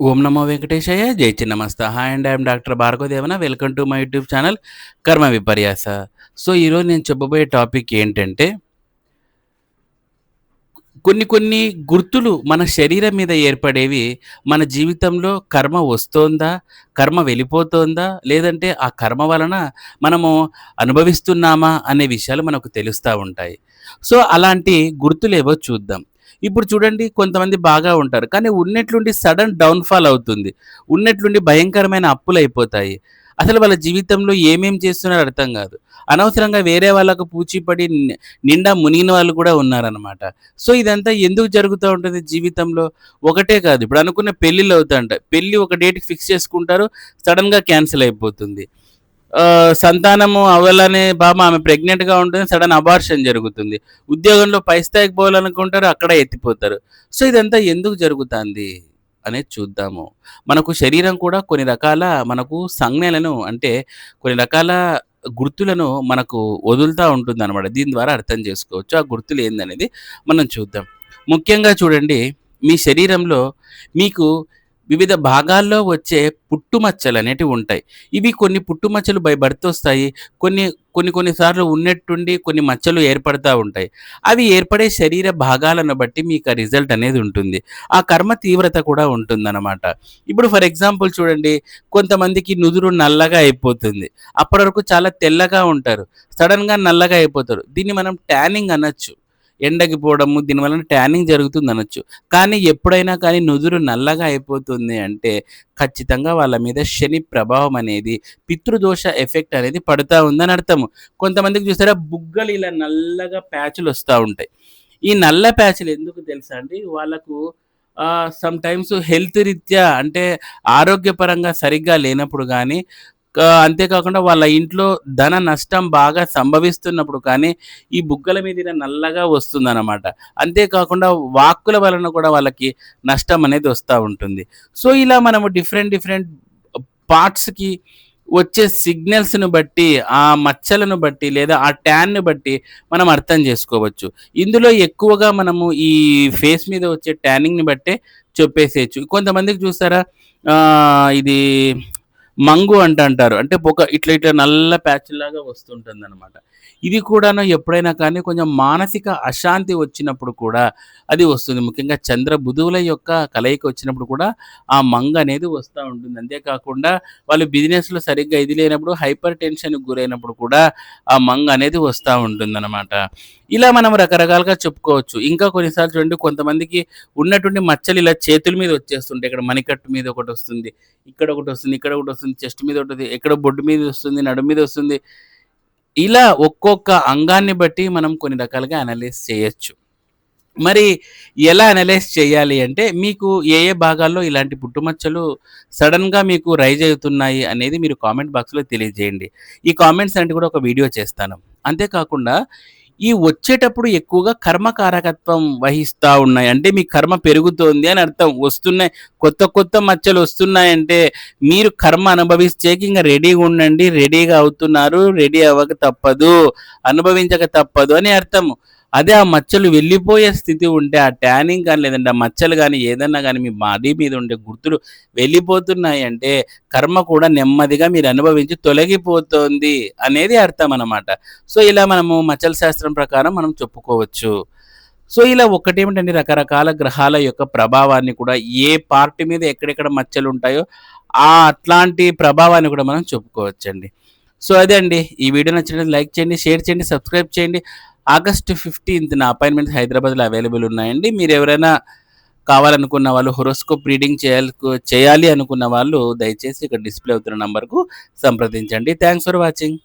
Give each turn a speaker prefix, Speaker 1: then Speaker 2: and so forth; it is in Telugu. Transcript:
Speaker 1: ఓం నమో వెంకటేశయ్య జై Chinnamasta. Hi and I'm doctor Bhargavadevana. Welcome to my YouTube channel Karma Viparyasa. So ఈరోజు నేను చెప్పబోయే టాపిక్ ఏంటంటే కొన్ని కొన్ని గుర్తులు మన శరీరం మీద ఏర్పడేవి మన జీవితంలో కర్మ వస్తోందా కర్మ వెళ్ళిపోతోందా లేదంటే ఆ కర్మ వలన మనము అనుభవిస్తున్నామా అనే విషయాలు మనకు తెలుస్తూ ఉంటాయి. సో అలాంటి గుర్తులేవో చూద్దాం. ఇప్పుడు చూడండి కొంతమంది బాగా ఉంటారు. కానీ ఉన్నట్లుండి సడన్ డౌన్ఫాల్ అవుతుంది. ఉన్నట్లుండి భయంకరమైన అప్పులు అయిపోతాయి అసలు వాళ్ళ జీవితంలో ఏమేం చేస్తున్నారో అర్థం కాదు. అనవసరంగా వేరే వాళ్ళకు పూచిపడి ని- నిండా మునిగిన వాళ్ళు కూడా ఉన్నారనమాట సో ఇదంతా ఎందుకు జరుగుతూ ఉంటుంది జీవితంలో? ఒకటే కాదు. ఇప్పుడు అనుకున్న పెళ్ళిళ్ళు అవుతాయంట. పెళ్ళి ఒక డేట్కి ఫిక్స్ చేసుకుంటారు సడన్గా క్యాన్సిల్ అయిపోతుంది. సంతానము అవ్వాలనే బామ ఆమె ప్రెగ్నెంట్గా ఉంటుంది సడన్ అబార్షన్ జరుగుతుంది. ఉద్యోగంలో పై స్థాయికి పోవాలనుకుంటారు అక్కడ ఎత్తిపోతారు. సో ఇదంతా ఎందుకు జరుగుతుంది అనేది చూద్దాము. మనకు శరీరం కూడా కొన్ని రకాల మనకు సంజ్ఞలను అంటే కొన్ని రకాల గుర్తులను మనకు వదులుతూ ఉంటుంది అనమాట దీని ద్వారా అర్థం చేసుకోవచ్చు. ఆ గుర్తులు ఏందనేది మనం చూద్దాం. ముఖ్యంగా చూడండి మీ శరీరంలో మీకు వివిధ భాగాల్లో వచ్చే పుట్టుమచ్చలు అనేటివి ఉంటాయి. ఇవి కొన్ని పుట్టుమచ్చలు బై బర్త్ వస్తాయి కొన్ని కొన్ని కొన్నిసార్లు ఉన్నట్టుండి కొన్ని మచ్చలు ఏర్పడతా ఉంటాయి. అవి ఏర్పడే శరీర భాగాలను బట్టి మీకు ఆ రిజల్ట్ అనేది ఉంటుంది. ఆ కర్మ తీవ్రత కూడా ఉంటుందన్నమాట. ఇప్పుడు ఫర్ ఎగ్జాంపుల్ చూడండి కొంతమందికి నుదురు నల్లగా అయిపోతుంది. అప్పటి వరకు చాలా తెల్లగా ఉంటారు. సడన్గా నల్లగా అయిపోతారు. దీన్ని మనం ట్యానింగ్ అనొచ్చు. ఎండకి పోవడము దీనివల్ల ట్యానింగ్ జరుగుతుంది అనొచ్చు. కానీ ఎప్పుడైనా కానీ నుదురు నల్లగా అయిపోతుంది అంటే ఖచ్చితంగా వాళ్ళ మీద శని ప్రభావం అనేది పితృదోష ఎఫెక్ట్ అనేది పడుతూ ఉందని అర్థము. కొంతమందికి చూసారా బుగ్గలు ఇలా నల్లగా ప్యాచ్లు వస్తూ ఉంటాయి. ఈ నల్ల ప్యాచ్లు ఎందుకు తెలుసా అండి? వాళ్ళకు సమ్ టైమ్స్ హెల్త్ రీత్యా అంటే ఆరోగ్యపరంగా సరిగ్గా లేనప్పుడు కానీ అంతేకాకుండా వాళ్ళ ఇంట్లో ధన నష్టం బాగా సంభవిస్తున్నప్పుడు కానీ ఈ బుగ్గల మీద నల్లగా వస్తుందన్నమాట. అంతేకాకుండా వాక్కుల వలన కూడా వాళ్ళకి నష్టం అనేది వస్తూ ఉంటుంది. సో ఇలా మనము డిఫరెంట్ డిఫరెంట్ పార్ట్స్కి వచ్చే సిగ్నల్స్ను బట్టి ఆ మచ్చలను బట్టి లేదా ఆ ట్యాన్ను బట్టి మనం అర్థం చేసుకోవచ్చు. ఇందులో ఎక్కువగా మనము ఈ ఫేస్ మీద వచ్చే ట్యానింగ్ని బట్టే చెప్పేసేయచ్చు. కొంతమందికి చూస్తారా? ఇది మంగు అంట అంటారు. అంటే ఒక ఇట్లా ఇట్లా నల్ల ప్యాచ్ లాగా వస్తుంటుంది అనమాట ఇది కూడాను ఎప్పుడైనా కానీ కొంచెం మానసిక అశాంతి వచ్చినప్పుడు కూడా అది వస్తుంది. ముఖ్యంగా చంద్ర బుధువుల యొక్క కలయిక వచ్చినప్పుడు కూడా ఆ మంగ అనేది వస్తూ ఉంటుంది. అంతేకాకుండా వాళ్ళు బిజినెస్లో సరిగ్గా ఇది లేనప్పుడు హైపర్ టెన్షన్కి గురైనప్పుడు కూడా ఆ మంగ అనేది వస్తూ ఉంటుంది అనమాట ఇలా మనం రకరకాలుగా చెప్పుకోవచ్చు. ఇంకా కొన్నిసార్లు చూడండి కొంతమందికి ఉన్నటువంటి మచ్చలు ఇలా చేతుల మీద వచ్చేస్తుంటాయి. ఇక్కడ మణికట్టు మీద ఒకటి వస్తుంది ఇక్కడ ఒకటి వస్తుంది ఇక్కడ ఒకటి వస్తుంది చెస్ట్ మీద ఒకటి ఇక్కడ ఎక్కడ బొడ్డు మీద వస్తుంది నడుము మీద వస్తుంది. ఇలా ఒక్కొక్క అంగాన్ని బట్టి మనం కొన్ని రకాలుగా అనలైజ్ చేయొచ్చు. మరి ఎలా అనలైజ్ చేయాలి అంటే మీకు ఏ ఏ భాగాల్లో ఇలాంటి పుట్టుమచ్చలు సడన్గా మీకు రైజ్ అవుతున్నాయి అనేది మీరు కామెంట్ బాక్స్లో తెలియజేయండి. ఈ కామెంట్స్ అంటే కూడా ఒక వీడియో చేస్తాను. అంతేకాకుండా ఈ వచ్చేటప్పుడు ఎక్కువగా కర్మకారకత్వం వహిస్తూ ఉన్నాయి. అంటే మీ కర్మ పెరుగుతోంది అని అర్థం. వస్తున్నాయి. కొత్త కొత్త మచ్చలు వస్తున్నాయంటే మీరు కర్మ అనుభవిస్తేకి ఇంకా రెడీగా ఉండండి. రెడీగా అవుతున్నారు. రెడీ అవ్వక తప్పదు. అనుభవించక తప్పదు అని అర్థం అదే ఆ మచ్చలు వెళ్ళిపోయే స్థితి ఉంటే ఆ ట్యానింగ్ కానీ లేదంటే ఆ మచ్చలు కానీ ఏదన్నా కానీ మీ బాడీ మీద ఉండే గుర్తులు వెళ్ళిపోతున్నాయి అంటే కర్మ కూడా నెమ్మదిగా మీరు అనుభవించి తొలగిపోతోంది అనేది అర్థం అనమాట సో ఇలా మనము మచ్చల శాస్త్రం ప్రకారం మనం చెప్పుకోవచ్చు. సో ఇలా ఒకటేమిటండి రకరకాల గ్రహాల యొక్క ప్రభావాన్ని కూడా ఏ పార్టీ మీద ఎక్కడెక్కడ మచ్చలు ఉంటాయో ఆ అట్లాంటి ప్రభావాన్ని కూడా మనం చెప్పుకోవచ్చండి. సో అదే అండి. ఈ వీడియో నచ్చినట్లయితే లైక్ చేయండి షేర్ చేయండి సబ్స్క్రైబ్ చేయండి. ఆగస్ట్ ఫిఫ్టీన్త్ నా అపాయింట్మెంట్స్ హైదరాబాద్లో అవైలబుల్ ఉన్నాయండి. మీరు ఎవరైనా కావాలనుకున్న వాళ్ళు హొరోస్కోప్ రీడింగ్ చేయాలి చేయాలి అనుకున్న వాళ్ళు దయచేసి ఇక్కడ డిస్ప్లే అవుతున్న నంబర్కు సంప్రదించండి. Thanks for watching.